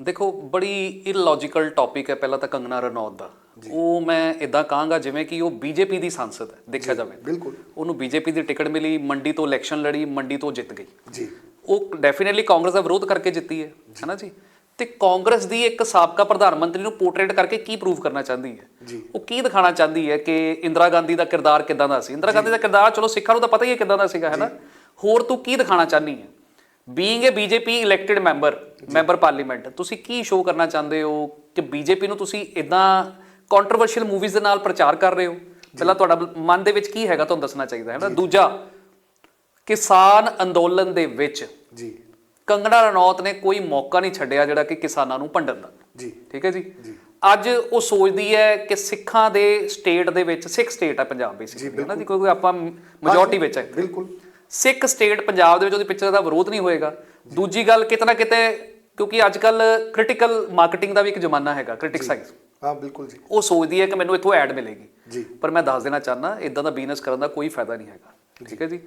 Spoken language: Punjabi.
ਦੇਖੋ ਬੜੀ ਇਲੌਜੀਕਲ ਟੌਪਿਕ ਹੈ ਪਹਿਲਾਂ ਤਾਂ ਕੰਗਨਾ ਰਣੌਤ ਦਾ। ਉਹ ਮੈਂ ਇਦਾਂ ਕਹਾਂਗਾ ਜਿਵੇਂ ਕਿ ਉਹ ਬੀਜੇਪੀ ਦੀ ਸੰਸਦ ਹੈ ਦੇਖਿਆ ਜਾਵੇ ਬਿਲਕੁਲ। ਉਹਨੂੰ ਬੀਜੇਪੀ ਦੀ ਟਿਕਟ ਮਿਲੀ ਮੰਡੀ ਤੋਂ ਇਲੈਕਸ਼ਨ ਲੜੀ ਮੰਡੀ ਤੋਂ ਜਿੱਤ ਗਈ। ਜੀ। ਉਹ ਡੈਫੀਨਿਟਲੀ ਕਾਂਗਰਸ ਦਾ ਵਿਰੋਧ ਕਰਕੇ ਜਿੱਤੀ ਹੈ ਹੈਨਾ ਜੀ? ਤੇ ਕਾਂਗਰਸ ਦੀ ਇੱਕ ਸਾਬਕਾ ਪ੍ਰਧਾਨ ਮੰਤਰੀ ਨੂੰ ਪੋਰਟਰੇਟ ਕਰਕੇ ਕੀ ਪ੍ਰੂਵ ਕਰਨਾ ਚਾਹੁੰਦੀ ਹੈ? ਉਹ ਕੀ ਦਿਖਾਣਾ ਚਾਹੁੰਦੀ ਹੈ ਕਿ ਇੰਦਰਾ ਗਾਂਧੀ ਦਾ ਕਿਰਦਾਰ ਕਿਦਾਂ ਦਾ ਸੀ? ਇੰਦਰਾ ਗਾਂਧੀ ਦਾ ਕਿਰਦਾਰ ਚਲੋ ਸਿੱਖਾਂ ਨੂੰ ਤਾਂ ਪਤਾ ਹੀ ਹੈ ਕਿਦਾਂ ਦਾ ਸੀਗਾ ਹੈਨਾ? ਹੋਰ ਤੂੰ ਕੀ ਦਿਖਾਣਾ ਚਾਹਨੀ ਹੈ? Being a BJP elected member member parliament ਤੁਸੀਂ ਕੀ ਸ਼ੋਅ ਕਰਨਾ ਚਾਹੁੰਦੇ ਹੋ? ਕਿ ਬੀਜੇਪੀ ਨੂੰ ਤੁਸੀਂ ਇਦਾਂ ਕੰਟਰੋਵਰਸ਼ੀਅਲ ਮੂਵੀਜ਼ ਦੇ ਨਾਲ ਪ੍ਰਚਾਰ ਕਰ ਰਹੇ ਹੋ? ਪਹਿਲਾਂ ਤੁਹਾਡਾ ਮਨ ਦੇ ਵਿੱਚ ਕੀ ਹੈਗਾ ਤੁਹਾਨੂੰ ਦੱਸਣਾ ਚਾਹੀਦਾ ਹੈ ਨਾ? ਦੂਜਾ ਕਿਸਾਨ ਅੰਦੋਲਨ ਦੇ ਵਿੱਚ ਜੀ। ਕੰਗਣਾ ਰਣੌਤ ਨੇ ਕੋਈ ਮੌਕਾ ਨਹੀਂ ਛੱਡਿਆ ਜਿਹੜਾ ਕਿ ਕਿਸਾਨਾਂ ਨੂੰ ਭੰਡਣ ਦਾ। ਜੀ। ਠੀਕ ਹੈ ਜੀ? ਅੱਜ ਉਹ ਸੋਚਦੀ ਹੈ ਕਿ ਸਿੱਖਾਂ ਦੇ ਸਟੇਟ ਦੇ ਵਿੱਚ ਸਿੱਖ ਸਟੇਟ ਹੈ ਪੰਜਾਬ ਬੇਸਿਕਲੀ ਨਾ ਜੀ? ਕਿਉਂਕਿ ਆਪਾਂ ਮੈਜੋਰਟੀ ਵਿੱਚ ਹੈ। ਬਿਲਕੁਲ। ਸਿੱਖ ਸਟੇਟ ਪੰਜਾਬ ਦੇ ਵਿੱਚ ਉਹਦੀ ਪਿਕਚਰ ਦਾ ਵਿਰੋਧ ਨਹੀਂ ਹੋਏਗਾ। ਦੂਜੀ ਗੱਲ ਕਿਤਨਾ ਕਿਤੇ ਕਿਉਂਕਿ ਅੱਜ ਕੱਲ ਕ੍ਰਿਟੀਕਲ ਮਾਰਕੀਟਿੰਗ ਦਾ ਵੀ ਇੱਕ ਜ਼ਮਾਨਾ ਹੈਗਾ ਕ੍ਰਿਟਿਕਸਾਈਜ਼ ਹਾਂ ਬਿਲਕੁਲ ਜੀ। ਉਹ ਸੋਚਦੀ ਹੈ ਕਿ ਮੈਨੂੰ ਇੱਥੋਂ ਐਡ ਮਿਲੇਗੀ। ਜੀ। ਪਰ ਮੈਂ ਦੱਸ ਦੇਣਾ ਚਾਹਨਾ ਇਦਾਂ ਦਾ ਬਿਜ਼ਨਸ ਕਰਨ ਦਾ ਕੋਈ ਫਾਇਦਾ ਨਹੀਂ ਹੈਗਾ। ਠੀਕ ਹੈ ਜੀ?